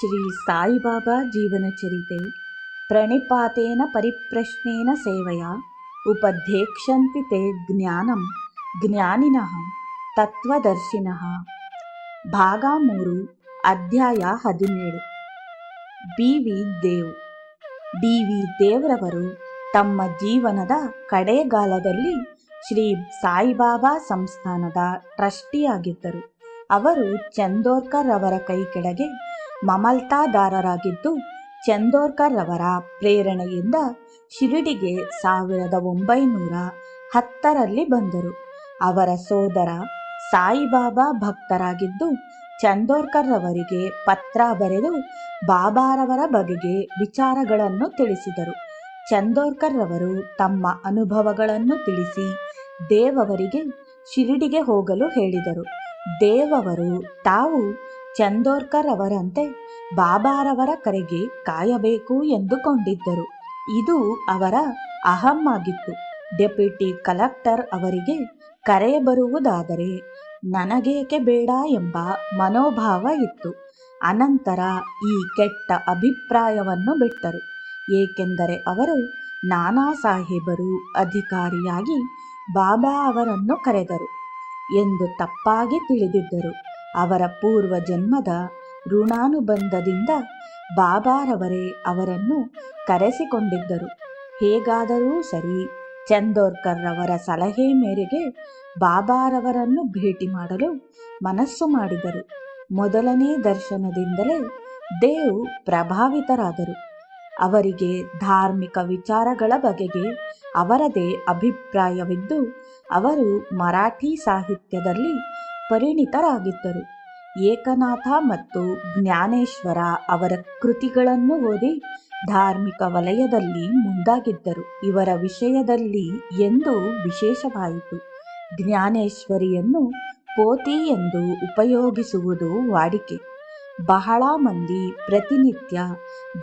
ಶ್ರೀ ಸಾಯಿಬಾಬಾ ಜೀವನ ಚರಿತೆ. ಪ್ರಣಿಪಾತೇನ ಪರಿಪ್ರಶ್ನೇನ ಸೇವೆಯ, ಉಪಧ್ಯಕ್ಷಂತಿ ತೇ ಜ್ಞಾನಂ, ಜ್ಞಾನಿನಃ, ತತ್ವದರ್ಶಿನಃ. ಭಾಗ ಮೂರು, ಅಧ್ಯಾಯ ಹದಿನೇಳು. B V Dev. B V ದೇವ್ರವರು ತಮ್ಮ ಜೀವನದ ಕಡೆಗಾಲದಲ್ಲಿ ಶ್ರೀ ಸಾಯಿಬಾಬಾ ಸಂಸ್ಥಾನದ ಟ್ರಸ್ಟಿಯಾಗಿದ್ದರು. ಅವರು ಚಂದೋರ್ಕರ್ ಅವರ ಕೈ ಕೆಳಗೆ ಮಮಲ್ತಾದಾರರಾಗಿದ್ದು, ಚಂದೋರ್ಕರ್ ಅವರ ಪ್ರೇರಣೆಯಿಂದ ಶಿರಡಿಗೆ ಸಾವಿರದ ಒಂಬೈನೂರ ಹತ್ತರಲ್ಲಿ ಬಂದರು. ಅವರ ಸೋದರ ಸಾಯಿಬಾಬಾ ಭಕ್ತರಾಗಿದ್ದು, ಚಂದೋರ್ಕರ್ ಅವರಿಗೆ ಪತ್ರ ಬರೆದು ಬಾಬಾರವರ ಬಗೆಗೆ ವಿಚಾರಗಳನ್ನು ತಿಳಿಸಿದರು. ಚಂದೋರ್ಕರ್ ಅವರು ತಮ್ಮ ಅನುಭವಗಳನ್ನು ತಿಳಿಸಿ ದೇವವರಿಗೆ ಶಿರಡಿಗೆ ಹೋಗಲು ಹೇಳಿದರು. ದೇವವರು ತಾವು ಚಂದೋರ್ಕರ್ ಅವರಂತೆ ಬಾಬಾರವರ ಕರೆಗೆ ಕಾಯಬೇಕು ಎಂದುಕೊಂಡಿದ್ದರು. ಇದು ಅವರ ಅಹಂ ಆಗಿತ್ತು. ಡೆಪ್ಯೂಟಿ ಕಲೆಕ್ಟರ್ ಅವರಿಗೆ ಕರೆ ಬರುವುದಾದರೆ ನನಗೇಕೆ ಬೇಡ ಎಂಬ ಮನೋಭಾವ ಇತ್ತು. ಅನಂತರ ಈ ಕೆಟ್ಟ ಅಭಿಪ್ರಾಯವನ್ನು ಬಿಟ್ಟರು. ಏಕೆಂದರೆ ಅವರು ನಾನಾ ಸಾಹೇಬರು ಅಧಿಕಾರಿಯಾಗಿ ಬಾಬಾ ಅವರನ್ನು ಕರೆದರು. ಎಂದು ತಪ್ಪಾಗಿ ತಿಳಿದಿದ್ದರು. ಅವರ ಪೂರ್ವ ಜನ್ಮದ ಋಣಾನುಬಂಧದಿಂದ ಬಾಬಾರವರೇ ಅವರನ್ನು ಕರೆಸಿಕೊಂಡಿದ್ದರು. ಹೇಗಾದರೂ ಸರಿ ಚಂದೋರ್ಕರ್ ಅವರ ಸಲಹೆ ಮೇರೆಗೆ ಬಾಬಾರವರನ್ನು ಭೇಟಿ ಮಾಡಲು ಮನಸ್ಸು ಮಾಡಿದರು. ಮೊದಲನೇ ದರ್ಶನದಿಂದಲೇ ದೇವ್ ಪ್ರಭಾವಿತರಾದರು. ಅವರಿಗೆ ಧಾರ್ಮಿಕ ವಿಚಾರಗಳ ಬಗೆಗೆ ಅವರದೇ ಅಭಿಪ್ರಾಯವಿದ್ದು, ಅವರು ಮರಾಠಿ ಸಾಹಿತ್ಯದಲ್ಲಿ ಪರಿಣಿತರಾಗಿದ್ದರು. ಏಕನಾಥ ಮತ್ತು ಜ್ಞಾನೇಶ್ವರ ಅವರ ಕೃತಿಗಳನ್ನು ಓದಿ ಧಾರ್ಮಿಕ ವಲಯದಲ್ಲಿ ಮುಂದಾಗಿದ್ದರು. ಇವರ ವಿಷಯದಲ್ಲಿ ಎಂದು ವಿಶೇಷವಾಯಿತು. ಜ್ಞಾನೇಶ್ವರಿಯನ್ನು ಪೋತಿ ಎಂದು ಉಪಯೋಗಿಸುವುದು ವಾಡಿಕೆ. ಬಹಳ ಮಂದಿ ಪ್ರತಿನಿತ್ಯ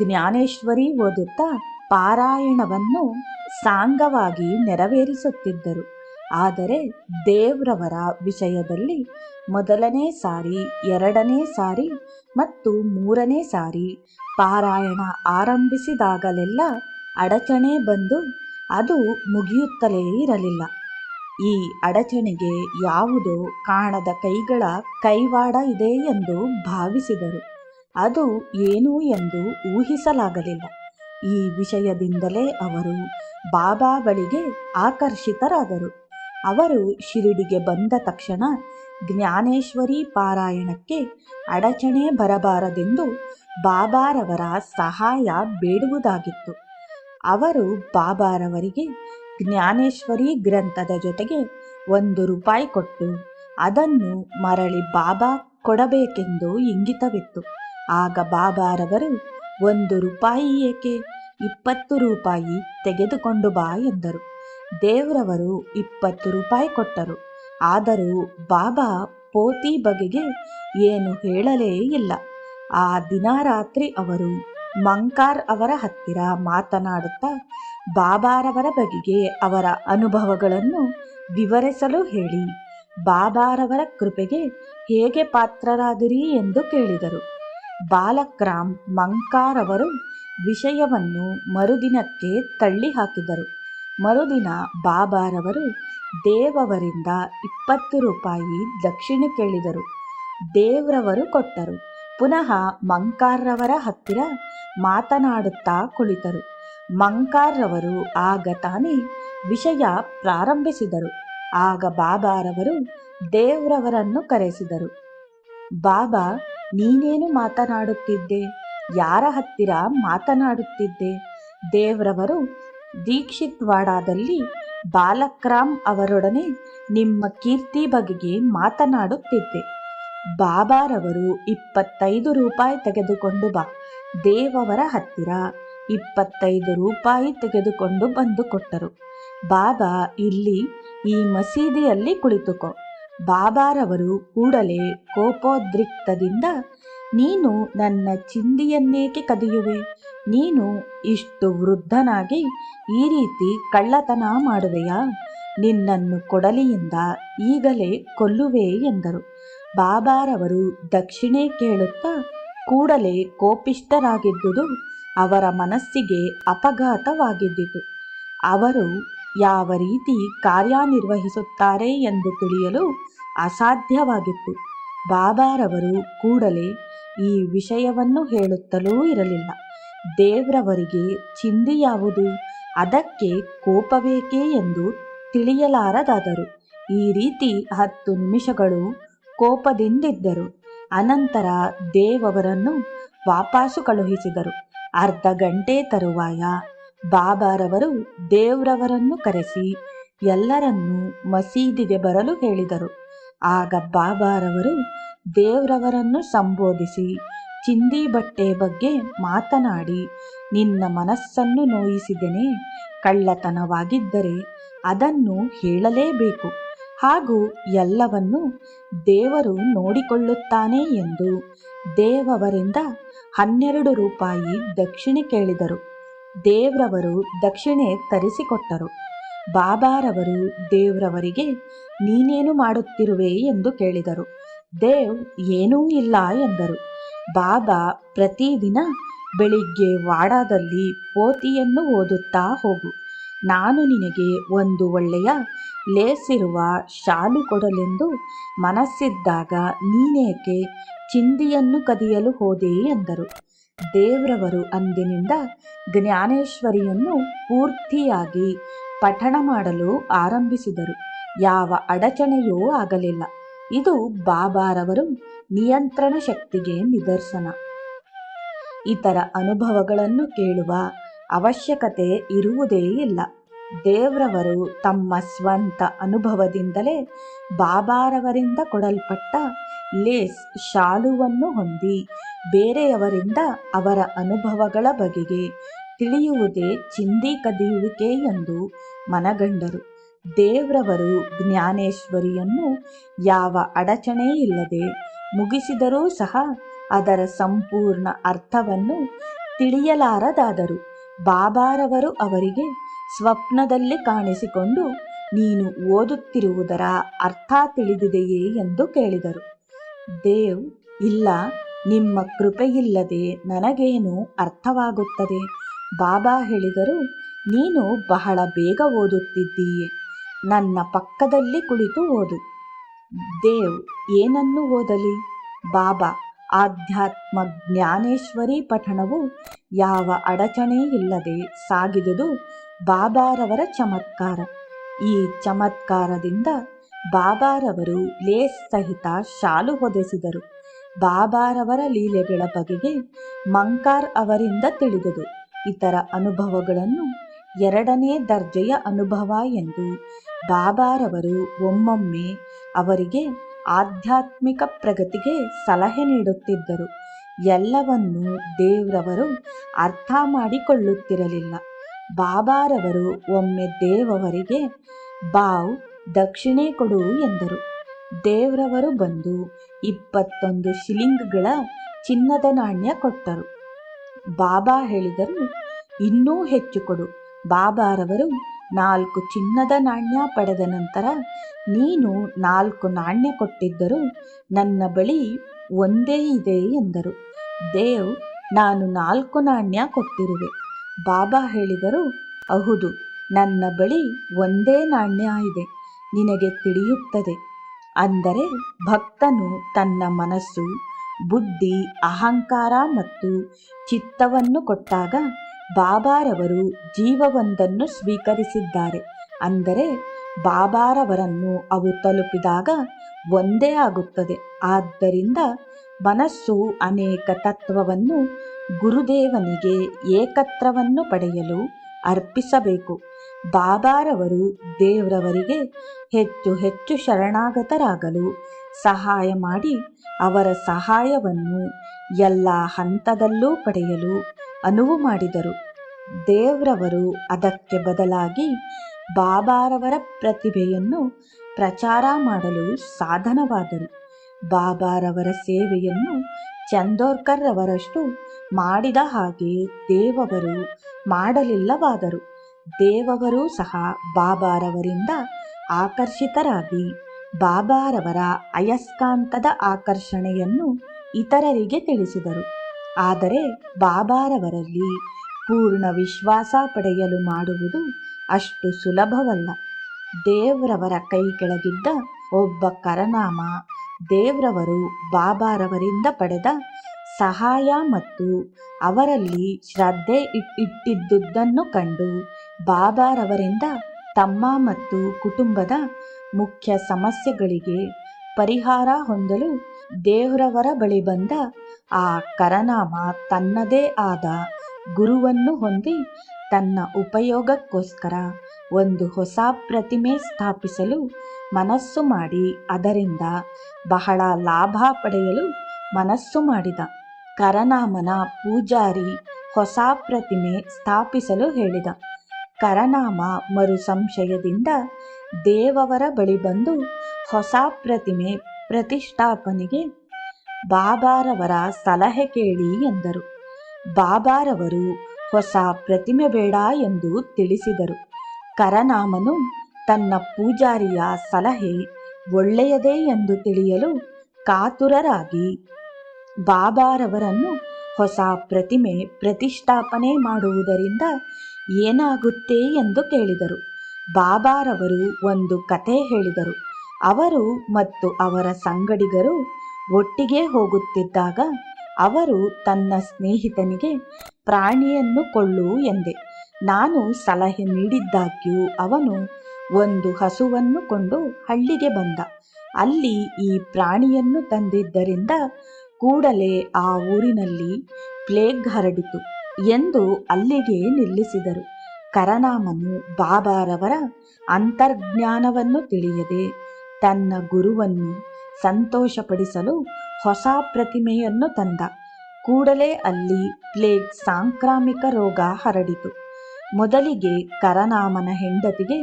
ಜ್ಞಾನೇಶ್ವರಿ ಓದುತ್ತಾ ಪಾರಾಯಣವನ್ನು ಸಾಂಗವಾಗಿ ನೆರವೇರಿಸುತ್ತಿದ್ದರು. ಆದರೆ ದೇವ್ರವರ ವಿಷಯದಲ್ಲಿ ಮೊದಲನೇ ಸಾರಿ, ಎರಡನೇ ಸಾರಿ ಮತ್ತು ಮೂರನೇ ಸಾರಿ ಪಾರಾಯಣ ಆರಂಭಿಸಿದಾಗಲೆಲ್ಲ ಅಡಚಣೆ ಬಂದು ಅದು ಮುಗಿಯುತ್ತಲೇ ಇರಲಿಲ್ಲ. ಈ ಅಡಚಣೆಗೆ ಯಾವುದೋ ಕಾಣದ ಕೈಗಳ ಕೈವಾಡ ಇದೆ ಎಂದು ಭಾವಿಸಿದರು. ಅದು ಏನು ಎಂದು ಊಹಿಸಲಾಗಲಿಲ್ಲ. ಈ ವಿಷಯದಿಂದಲೇ ಅವರು ಬಾಬಾ ಬಳಿಗೆ ಆಕರ್ಷಿತರಾದರು. ಅವರು ಶಿರಡಿಗೆ ಬಂದ ತಕ್ಷಣ ಜ್ಞಾನೇಶ್ವರಿ ಪಾರಾಯಣಕ್ಕೆ ಅಡಚಣೆ ಬರಬಾರದೆಂದು ಬಾಬಾರವರ ಸಹಾಯ ಬೇಡುವುದಾಗಿತ್ತು. ಅವರು ಬಾಬಾರವರಿಗೆ ಜ್ಞಾನೇಶ್ವರಿ ಗ್ರಂಥದ ಜೊತೆಗೆ ಒಂದು ರೂಪಾಯಿ ಕೊಟ್ಟು ಅದನ್ನು ಮರಳಿ ಬಾಬಾ ಕೊಡಬೇಕೆಂದು ಇಂಗಿತವಿತ್ತು. ಆಗ ಬಾಬಾರವರು ಒಂದು ರೂಪಾಯಿ ಏಕೆ? ಇಪ್ಪತ್ತು ರೂಪಾಯಿ ತೆಗೆದುಕೊಂಡು ಬಾ ಎಂದರು. ದೇವ್ರವರು ಇಪ್ಪತ್ತು ರೂಪಾಯಿ ಕೊಟ್ಟರು. ಆದರೂ ಬಾಬಾ ಪೋತಿ ಬಗೆಗೆ ಏನು ಹೇಳಲೇ ಇಲ್ಲ. ಆ ದಿನ ರಾತ್ರಿ ಅವರು ಮಂಕಾರ್ ಅವರ ಹತ್ತಿರ ಮಾತನಾಡುತ್ತಾ ಬಾಬಾರವರ ಬಗೆಗೆ ಅವರ ಅನುಭವಗಳನ್ನು ವಿವರಿಸಲು ಹೇಳಿ, ಬಾಬಾರವರ ಕೃಪೆಗೆ ಹೇಗೆ ಪಾತ್ರರಾದಿರಿ ಎಂದು ಕೇಳಿದರು. ಬಾಲಕ್ರಾಮ್ ಮಂಕಾರವರು ವಿಷಯವನ್ನು ಮರುದಿನಕ್ಕೆ ತಳ್ಳಿ ಹಾಕಿದರು ಮರುದಿನ ಬಾಬಾರವರು ದೇವವರಿಂದ ಇಪ್ಪತ್ತು ರೂಪಾಯಿ ದಕ್ಷಿಣೆ ಕೇಳಿದರು. ದೇವ್ರವರು ಕೊಟ್ಟರು. ಪುನಃ ಮಂಕಾರ್ರವರ ಹತ್ತಿರ ಮಾತನಾಡುತ್ತಾ ಕುಳಿತರು. ಮಂಕಾರ್ರವರು ಆಗ ತಾನೇ ವಿಷಯ ಪ್ರಾರಂಭಿಸಿದರು. ಆಗ ಬಾಬಾರವರು ದೇವ್ರವರನ್ನು ಕರೆಸಿದರು. ಬಾಬಾ ನೀನೇನು ಮಾತನಾಡುತ್ತಿದ್ದೆ? ಯಾರ ಹತ್ತಿರ ಮಾತನಾಡುತ್ತಿದ್ದೆ? ದೇವ್ರವರು ದೀಕ್ಷಿತ್ವಾಡಾದಲ್ಲಿ ಬಾಲಕ್ರಾಮ್ ಅವರೊಡನೆ ನಿಮ್ಮ ಕೀರ್ತಿ ಬಗೆಗೆ ಮಾತನಾಡುತ್ತಿದ್ದೆ. ಬಾಬಾರವರು ಇಪ್ಪತ್ತೈದು ರೂಪಾಯಿ ತೆಗೆದುಕೊಂಡು ಬಾ. ದೇವವರ ಹತ್ತಿರ ಇಪ್ಪತ್ತೈದು ರೂಪಾಯಿ ತೆಗೆದುಕೊಂಡು ಬಂದು ಕೊಟ್ಟರು. ಬಾಬಾ, ಇಲ್ಲಿ ಈ ಮಸೀದಿಯಲ್ಲಿ ಕುಳಿತುಕೋ. ಬಾಬಾರವರು ಕೂಡಲೇ ಕೋಪೋದ್ರಿಕ್ತದಿಂದ, ನೀನು ನನ್ನ ಚಿಂದಿಯನ್ನೇಕೆ ಕದಿಯುವೆ? ನೀನು ಇಷ್ಟು ವೃದ್ಧನಾಗಿ ಈ ರೀತಿ ಕಳ್ಳತನ ಮಾಡುವೆಯಾ? ನಿನ್ನನ್ನು ಕೊಡಲಿಯಿಂದ ಈಗಲೇ ಕೊಲ್ಲುವೆ ಎಂದರು. ಬಾಬಾರವರು ದಕ್ಷಿಣೆ ಕೇಳುತ್ತಾ ಕೂಡಲೇ ಕೋಪಿಷ್ಟರಾಗಿದ್ದುದು ಅವರ ಮನಸ್ಸಿಗೆ ಅಪಘಾತವಾಗಿದ್ದಿತು. ಅವರು ಯಾವ ರೀತಿ ಕಾರ್ಯನಿರ್ವಹಿಸುತ್ತಾರೆ ಎಂದು ತಿಳಿಯಲು ಅಸಾಧ್ಯವಾಗಿತ್ತು. ಬಾಬಾರವರು ಕೂಡಲೇ ಈ ವಿಷಯವನ್ನು ಹೇಳುತ್ತಲೂ ಇರಲಿಲ್ಲ. ದೇವ್ರವರಿಗೆ ಚಿಂದಿ ಯಾವುದು? ಅದಕ್ಕೆ ಕೋಪಬೇಕೇ ಎಂದು ತಿಳಿಯಲಾರದಾದರು. ಈ ರೀತಿ ಹತ್ತು ನಿಮಿಷಗಳು ಕೋಪದಿಂದಿದ್ದರು. ಅನಂತರ ದೇವರನ್ನು ವಾಪಾಸು ಕಳುಹಿಸಿದರು. ಅರ್ಧ ಗಂಟೆ ತರುವಾಯ ಬಾಬಾರವರು ದೇವ್ರವರನ್ನು ಕರೆಸಿ ಎಲ್ಲರನ್ನೂ ಮಸೀದಿಗೆ ಬರಲು ಹೇಳಿದರು. ಆಗ ಬಾಬಾರವರು ದೇವ್ರವರನ್ನು ಸಂಬೋಧಿಸಿ, ಚಿಂದಿ ಬಟ್ಟೆ ಬಗ್ಗೆ ಮಾತನಾಡಿ, ನಿನ್ನ ಮನಸ್ಸನ್ನು ನೋಯಿಸಿದೆನೆ, ಕಳ್ಳತನವಾಗಿದ್ದರೆ ಅದನ್ನು ಹೇಳಲೇಬೇಕು. ಹಾಗೂ ಎಲ್ಲವನ್ನು ದೇವರು ನೋಡಿಕೊಳ್ಳುತ್ತಾನೆ ಎಂದು ದೇವವರಿಂದ ಹನ್ನೆರಡು ರೂಪಾಯಿ ದಕ್ಷಿಣೆ ಕೇಳಿದರು. ದೇವ್ರವರು ದಕ್ಷಿಣೆ ತರಿಸಿಕೊಟ್ಟರು. ಬಾಬಾರವರು ದೇವ್ರವರಿಗೆ, ನೀನೇನು ಮಾಡುತ್ತಿರುವೆ ಎಂದು ಕೇಳಿದರು. ದೇವ್, ಏನೂ ಇಲ್ಲ ಎಂದರು. ಬಾಬಾ ಪ್ರತಿದಿನ ಬೆಳಿಗ್ಗೆ ವಾಡಾದಲ್ಲಿ ಪೋತಿಯನ್ನು ಓದುತ್ತಾ ಹೋಗು. ನಾನು ನಿನಗೆ ಒಂದು ಒಳ್ಳೆಯ ಲೇಸಿರುವ ಶಾಲು ಕೊಡಲೆಂದು ಮನಸ್ಸಿದ್ದಾಗ ನೀನೇಕೆ ಚಿಂದಿಯನ್ನು ಕದಿಯಲು ಹೋದೆ ಎಂದರು. ದೇವ್ರವರು ಅಂದಿನಿಂದ ಜ್ಞಾನೇಶ್ವರಿಯನ್ನು ಪೂರ್ತಿಯಾಗಿ ಪಠಣ ಮಾಡಲು ಆರಂಭಿಸಿದರು. ಯಾವ ಅಡಚಣೆಯೂ ಆಗಲಿಲ್ಲ. ಇದು ಬಾಬಾರವರು ನಿಯಂತ್ರಣ ಶಕ್ತಿಗೆ ನಿದರ್ಶನ. ಇತರ ಅನುಭವಗಳನ್ನು ಕೇಳುವ ಅವಶ್ಯಕತೆ ಇರುವುದೇ ಇಲ್ಲ. ದೇವ್ರವರು ತಮ್ಮ ಸ್ವಂತ ಅನುಭವದಿಂದಲೇ ಬಾಬಾರವರಿಂದ ಕೊಡಲ್ಪಟ್ಟ ಲೇಸ್ ಶಾಲುವನ್ನು ಹೊಂದಿ ಬೇರೆಯವರಿಂದ ಅವರ ಅನುಭವಗಳ ಬಗೆಗೆ ತಿಳಿಯುವುದೇ ಚಿಂದಿ ಕದಿಯುವಿಕೆ ಎಂದು ಮನಗಂಡರು. ದೇವ್ರವರು ಜ್ಞಾನೇಶ್ವರಿಯನ್ನು ಯಾವ ಅಡಚಣೆ ಇಲ್ಲದೆ ಮುಗಿಸಿದರೂ ಸಹ ಅದರ ಸಂಪೂರ್ಣ ಅರ್ಥವನ್ನು ತಿಳಿಯಲಾರದಾದರು. ಬಾಬಾರವರು ಅವರಿಗೆ ಸ್ವಪ್ನದಲ್ಲಿ ಕಾಣಿಸಿಕೊಂಡು, ನೀನು ಓದುತ್ತಿರುವುದರ ಅರ್ಥ ತಿಳಿದಿದೆಯೇ ಎಂದು ಕೇಳಿದರು. ದೇವ್, ಇಲ್ಲ, ನಿಮ್ಮ ಕೃಪೆಯಿಲ್ಲದೆ ನನಗೇನು ಅರ್ಥವಾಗುತ್ತದೆ? ಬಾಬಾ ಹೇಳಿದರು ನೀನು ಬಹಳ ಬೇಗ ಓದುತ್ತಿದ್ದೀಯೆ. ನನ್ನ ಪಕ್ಕದಲ್ಲಿ ಕುಳಿತು ಓದು. ದೇವ್, ಏನನ್ನು ಓದಲಿ? ಬಾಬಾ, ಆಧ್ಯಾತ್ಮ ಜ್ಞಾನೇಶ್ವರಿ ಪಠಣವು ಯಾವ ಅಡಚಣೆ ಇಲ್ಲದೆ ಸಾಗಿದುದು ಬಾಬಾರವರ ಚಮತ್ಕಾರ. ಈ ಚಮತ್ಕಾರದಿಂದ ಬಾಬಾರವರು ಲೇಸ್ ಸಹಿತ ಶಾಲು ಹೊದೆಸಿದರು. ಬಾಬಾರವರ ಲೀಲೆಗಳ ಬಗೆಗೆ ಮಂಕಾರ್ ಅವರಿಂದ ತಿಳಿದುದು. ಇತರ ಅನುಭವಗಳನ್ನು ಎರಡನೇ ದರ್ಜೆಯ ಅನುಭವ ಎಂದು ಬಾಬಾರವರು ಒಮ್ಮೊಮ್ಮೆ ಅವರಿಗೆ ಆಧ್ಯಾತ್ಮಿಕ ಪ್ರಗತಿಗೆ ಸಲಹೆ ನೀಡುತ್ತಿದ್ದರು. ಎಲ್ಲವನ್ನೂ ದೇವ್ರವರು ಅರ್ಥ ಮಾಡಿಕೊಳ್ಳುತ್ತಿರಲಿಲ್ಲ. ಬಾಬಾರವರು ಒಮ್ಮೆ ದೇವವರಿಗೆ ಬಾವ್, ದಕ್ಷಿಣೆ ಕೊಡು ಎಂದರು. ದೇವ್ರವರು ಬಂದು ಇಪ್ಪತ್ತೊಂದು ಶಿಲಿಂಗ್ಗಳ ಚಿನ್ನದ ನಾಣ್ಯ ಕೊಟ್ಟರು. ಬಾಬಾ ಹೇಳಿದರು, ಇನ್ನೂ ಹೆಚ್ಚು ಕೊಡು. ಬಾಬಾರವರು ನಾಲ್ಕು ಚಿನ್ನದ ನಾಣ್ಯ ಪಡೆದ ನಂತರ, ನೀನು ನಾಲ್ಕು ನಾಣ್ಯ ಕೊಟ್ಟಿದ್ದರೂ ನನ್ನ ಬಳಿ ಒಂದೇ ಇದೆ ಎಂದರು. ದೇವ್, ನಾನು ನಾಲ್ಕು ನಾಣ್ಯ ಕೊಟ್ಟಿರುವೆ. ಬಾಬಾ ಹೇಳಿದರು, ಹೌದು, ನನ್ನ ಬಳಿ ಒಂದೇ ನಾಣ್ಯ ಇದೆ, ನಿನಗೆ ತಿಳಿಯುತ್ತದೆ. ಅಂದರೆ ಭಕ್ತನು ತನ್ನ ಮನಸ್ಸು, ಬುದ್ಧಿ, ಅಹಂಕಾರ ಮತ್ತು ಚಿತ್ತವನ್ನು ಕೊಟ್ಟಾಗ ಬಾಬಾರವರು ಜೀವವೊಂದನ್ನು ಸ್ವೀಕರಿಸಿದ್ದಾರೆ. ಅಂದರೆ ಬಾಬಾರವರನ್ನು ಅವು ತಲುಪಿದಾಗ ಒಂದೇ ಆಗುತ್ತದೆ. ಆದ್ದರಿಂದ ಮನಸ್ಸು ಅನೇಕ ತತ್ವವನ್ನು ಗುರುದೇವನಿಗೆ ಏಕತ್ರವನ್ನು ಪಡೆಯಲು ಅರ್ಪಿಸಬೇಕು. ಬಾಬಾರವರು ದೇವ್ರವರಿಗೆ ಹೆಚ್ಚು ಹೆಚ್ಚು ಶರಣಾಗತರಾಗಲು ಸಹಾಯ ಮಾಡಿ ಅವರ ಸಹಾಯವನ್ನು ಎಲ್ಲ ಹಂತದಲ್ಲೂ ಪಡೆಯಲು ಅನುವು ಮಾಡಿದರು. ದೇವ್ರವರು ಅದಕ್ಕೆ ಬದಲಾಗಿ ಬಾಬಾರವರ ಪ್ರತಿಭೆಯನ್ನು ಪ್ರಚಾರ ಮಾಡಲು ಸಾಧನವಾದರು. ಬಾಬಾರವರ ಸೇವೆಯನ್ನು ಚಂದೋರ್ಕರ್ ಅವರಷ್ಟು ಮಾಡಿದ ಹಾಗೆ ದೇವವರು ಮಾಡಲಿಲ್ಲವಾದರು. ದೇವವರೂ ಸಹ ಬಾಬಾರವರಿಂದ ಆಕರ್ಷಿತರಾಗಿ ಬಾಬಾರವರ ಅಯಸ್ಕಾಂತದ ಆಕರ್ಷಣೆಯನ್ನು ಇತರರಿಗೆ ತಿಳಿಸಿದರು. ಆದರೆ ಬಾಬಾರವರಲ್ಲಿ ಪೂರ್ಣ ವಿಶ್ವಾಸ ಪಡೆಯಲು ಮಾಡುವುದು ಅಷ್ಟು ಸುಲಭವಲ್ಲ. ದೇವ್ರವರ ಕೈ ಕೆಳಗಿದ್ದ ಒಬ್ಬ ಕರನಾಮ ದೇವ್ರವರು ಬಾಬಾರವರಿಂದ ಪಡೆದ ಸಹಾಯ ಮತ್ತು ಅವರಲ್ಲಿ ಶ್ರದ್ಧೆ ಇಟ್- ಇಟ್ಟಿದ್ದುದನ್ನು ಕಂಡು ಬಾಬಾರವರಿಂದ ತಮ್ಮ ಮತ್ತು ಕುಟುಂಬದ ಮುಖ್ಯ ಸಮಸ್ಯೆಗಳಿಗೆ ಪರಿಹಾರ ಹೊಂದಲು ದೇವ್ರವರ ಬಳಿ ಬಂದ ಆ ಕರನಾಮ ತನ್ನದೇ ಆದ ಗುರುವನ್ನು ಹೊಂದಿ ತನ್ನ ಉಪಯೋಗಕ್ಕೋಸ್ಕರ ಒಂದು ಹೊಸ ಪ್ರತಿಮೆ ಸ್ಥಾಪಿಸಲು ಮನಸ್ಸು ಮಾಡಿ ಅದರಿಂದ ಬಹಳ ಲಾಭ ಪಡೆಯಲು ಮನಸ್ಸು ಮಾಡಿದ. ಕರನಾಮನ ಪೂಜಾರಿ ಹೊಸ ಪ್ರತಿಮೆ ಸ್ಥಾಪಿಸಲು ಹೇಳಿದ. ಕರನಾಮ ಮರು ಸಂಶಯದಿಂದ ದೇವವರ ಬಳಿ ಬಂದು ಹೊಸ ಪ್ರತಿಮೆ ಪ್ರತಿಷ್ಠಾಪನೆಗೆ ಬಾಬಾರವರ ಸಲಹೆ ಕೇಳಿ ಎಂದರು. ಬಾಬಾರವರು, ಹೊಸ ಪ್ರತಿಮೆ ಬೇಡ ಎಂದು ತಿಳಿಸಿದರು. ಕರನಾಮನು ತನ್ನ ಪೂಜಾರಿಯ ಸಲಹೆ ಒಳ್ಳೆಯದೇ ಎಂದು ತಿಳಿಯಲು ಕಾತುರರಾಗಿ, ಬಾಬಾರವರನ್ನು ಹೊಸ ಪ್ರತಿಮೆ ಪ್ರತಿಷ್ಠಾಪನೆ ಮಾಡುವುದರಿಂದ ಏನಾಗುತ್ತೆ ಎಂದು ಕೇಳಿದರು. ಬಾಬಾರವರು ಒಂದು ಕತೆ ಹೇಳಿದರು. ಅವರು ಮತ್ತು ಅವರ ಸಂಗಡಿಗರು ಒಟ್ಟಿಗೆ ಹೋಗುತ್ತಿದ್ದಾಗ ಅವರು ತನ್ನ ಸ್ನೇಹಿತನಿಗೆ, ಪ್ರಾಣಿಯನ್ನು ಕೊಳ್ಳು ಎಂದೆ. ನಾನು ಸಲಹೆ ನೀಡಿದ್ದಾಗ್ಯೂ ಅವನು ಒಂದು ಹಸುವನ್ನು ಕೊಂಡು ಹಳ್ಳಿಗೆ ಬಂದ. ಅಲ್ಲಿ ಈ ಪ್ರಾಣಿಯನ್ನು ತಂದಿದ್ದರಿಂದ ಕೂಡಲೇ ಆ ಊರಿನಲ್ಲಿ ಪ್ಲೇಗ್ ಹರಡಿತು ಎಂದು ಅಲ್ಲಿಗೆ ನಿಲ್ಲಿಸಿದರು. ಕರನಾಮನು ಬಾಬಾರವರ ಅಂತರ್ಜ್ಞಾನವನ್ನು ತಿಳಿಯದೆ ತನ್ನ ಗುರುವನ್ನು ಸಂತೋಷಪಡಿಸಲು ಹೊಸ ಪ್ರತಿಮೆಯನ್ನು ತಂದ. ಕೂಡಲೇ ಅಲ್ಲಿ ಪ್ಲೇಗ್ ಸಾಂಕ್ರಾಮಿಕ ರೋಗ ಹರಡಿತು. ಮೊದಲಿಗೆ ಕರನಾಮನ ಹೆಂಡತಿಗೆ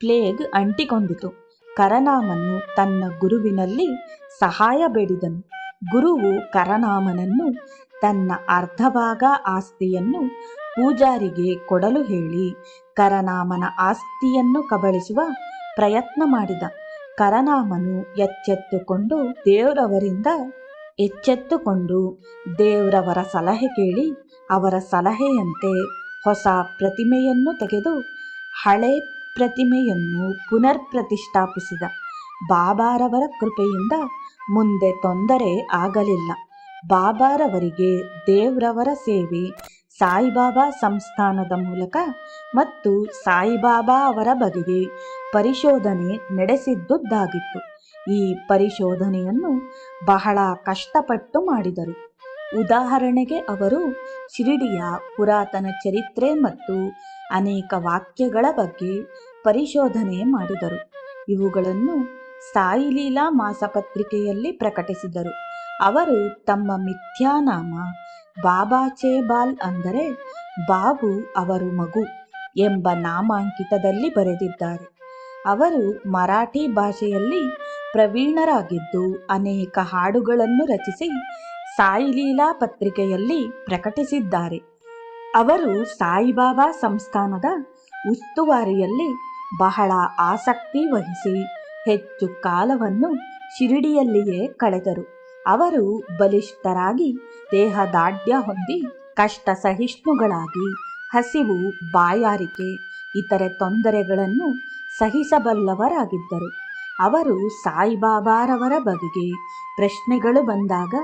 ಪ್ಲೇಗ್ ಅಂಟಿಕೊಂಡಿತು. ಕರನಾಮನು ತನ್ನ ಗುರುವಿನಲ್ಲಿ ಸಹಾಯ ಬೇಡಿದನು. ಗುರುವು ಕರನಾಮನನ್ನು ತನ್ನ ಅರ್ಧಭಾಗ ಆಸ್ತಿಯನ್ನು ಪೂಜಾರಿಗೆ ಕೊಡಲು ಹೇಳಿ ಕರನಾಮನ ಆಸ್ತಿಯನ್ನು ಕಬಳಿಸುವ ಪ್ರಯತ್ನ ಮಾಡಿದ. ಕರನಾಮನು ಎಚ್ಚೆತ್ತುಕೊಂಡು ದೇವರವರಿಂದ ಎಚ್ಚೆತ್ತುಕೊಂಡು ದೇವರವರ ಸಲಹೆ ಕೇಳಿ ಅವರ ಸಲಹೆಯಂತೆ ಹೊಸ ಪ್ರತಿಮೆಯನ್ನು ತೆಗೆದು ಹಳೆ ಪ್ರತಿಮೆಯನ್ನು ಪುನರ್ ಪ್ರತಿಷ್ಠಾಪಿಸಿದ ಬಾಬಾರವರ ಕೃಪೆಯಿಂದ ಮುಂದೆ ತೊಂದರೆ ಆಗಲಿಲ್ಲ. ಬಾಬಾರವರಿಗೆ ದೇವ್ರವರ ಸೇವೆ ಸಾಯಿಬಾಬಾ ಸಂಸ್ಥಾನದ ಮೂಲಕ ಮತ್ತು ಸಾಯಿಬಾಬಾ ಅವರ ಬಗೆಗೆ ಪರಿಶೋಧನೆ ನಡೆಸಿದ್ದುದಾಗಿತ್ತು. ಈ ಪರಿಶೋಧನೆಯನ್ನು ಬಹಳ ಕಷ್ಟಪಟ್ಟು ಮಾಡಿದರು. ಉದಾಹರಣೆಗೆ ಅವರು ಶಿರಿಡಿಯ ಪುರಾತನ ಚರಿತ್ರೆ ಮತ್ತು ಅನೇಕ ವಾಕ್ಯಗಳ ಬಗ್ಗೆ ಪರಿಶೋಧನೆ ಮಾಡಿದರು. ಇವುಗಳನ್ನು ಸಾಯಿಲೀಲಾ ಮಾಸಪತ್ರಿಕೆಯಲ್ಲಿ ಪ್ರಕಟಿಸಿದರು. ಅವರು ತಮ್ಮ ಮಿಥ್ಯಾನಾಮ ಬಾಬಾಚೇಬಾಲ್ ಅಂದರೆ ಬಾಬು ಅವರು ಮಗು ಎಂಬ ನಾಮಾಂಕಿತದಲ್ಲಿ ಬರೆದಿದ್ದಾರೆ. ಅವರು ಮರಾಠಿ ಭಾಷೆಯಲ್ಲಿ ಪ್ರವೀಣರಾಗಿದ್ದು ಅನೇಕ ಹಾಡುಗಳನ್ನು ರಚಿಸಿ ಸಾಯಿಲೀಲಾ ಪತ್ರಿಕೆಯಲ್ಲಿ ಪ್ರಕಟಿಸಿದ್ದಾರೆ. ಅವರು ಸಾಯಿಬಾಬಾ ಸಂಸ್ಥಾನದ ಉಸ್ತುವಾರಿಯಲ್ಲಿ ಬಹಳ ಆಸಕ್ತಿ ವಹಿಸಿ ಹೆಚ್ಚು ಕಾಲವನ್ನು ಶಿರಡಿಯಲ್ಲಿಯೇ ಕಳೆದರು. ಅವರು ಬಲಿಷ್ಠರಾಗಿ ದೇಹದಾಢ್ಯ ಹೊಂದಿ ಕಷ್ಟ ಸಹಿಷ್ಣುಗಳಾಗಿ ಹಸಿವು, ಬಾಯಾರಿಕೆ, ಇತರೆ ತೊಂದರೆಗಳನ್ನು ಸಹಿಸಬಲ್ಲವರಾಗಿದ್ದರು. ಅವರು ಸಾಯಿಬಾಬಾರವರ ಬಗೆಗೆ ಪ್ರಶ್ನೆಗಳು ಬಂದಾಗ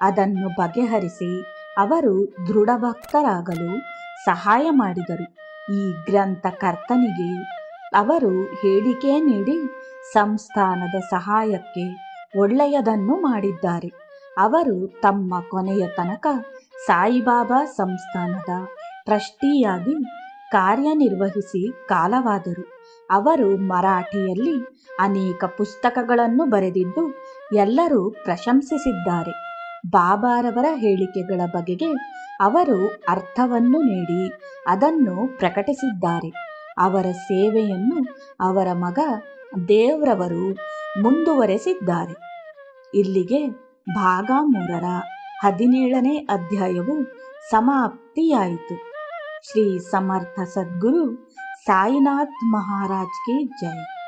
ಅದನ್ನು ಬಗೆಹರಿಸಿ ಅವರು ದೃಢಭಕ್ತರಾಗಲು ಸಹಾಯ ಮಾಡಿದರು. ಈ ಗ್ರಂಥಕರ್ತನಿಗೆ ಅವರು ಹೇಳಿಕೆ ನೀಡಿ ಸಂಸ್ಥಾನದ ಸಹಾಯಕ್ಕೆ ಒಳ್ಳೆಯದನ್ನು ಮಾಡಿದ್ದಾರೆ. ಅವರು ತಮ್ಮ ಕೊನೆಯ ತನಕ ಸಾಯಿಬಾಬಾ ಸಂಸ್ಥಾನದ ಟ್ರಸ್ಟಿಯಾಗಿ ಕಾರ್ಯನಿರ್ವಹಿಸಿ ಕಾಲವಾದರು. ಅವರು ಮರಾಠಿಯಲ್ಲಿ ಅನೇಕ ಪುಸ್ತಕಗಳನ್ನು ಬರೆದಿದ್ದು ಎಲ್ಲರೂ ಪ್ರಶಂಸಿಸಿದ್ದಾರೆ. ಬಾಬಾರವರ ಹೇಳಿಕೆಗಳ ಬಗೆಗೆ ಅವರು ಅರ್ಥವನ್ನು ನೀಡಿ ಅದನ್ನು ಪ್ರಕಟಿಸಿದ್ದಾರೆ. ಅವರ ಸೇವೆಯನ್ನು ಅವರ ಮಗ ದೇವ್ರವರು ಮುಂದುವರೆಸಿದ್ದಾರೆ. ಇಲ್ಲಿಗೆ ಭಾಗ ಮೂರರ ಹದಿನೇಳನೇ ಅಧ್ಯಾಯವು ಸಮಾಪ್ತಿಯಾಯಿತು. ಶ್ರೀ ಸಮರ್ಥ ಸದ್ಗುರು ಸಾಯಿನಾಥ್ ಮಹಾರಾಜ್ ಕಿ ಜೈ.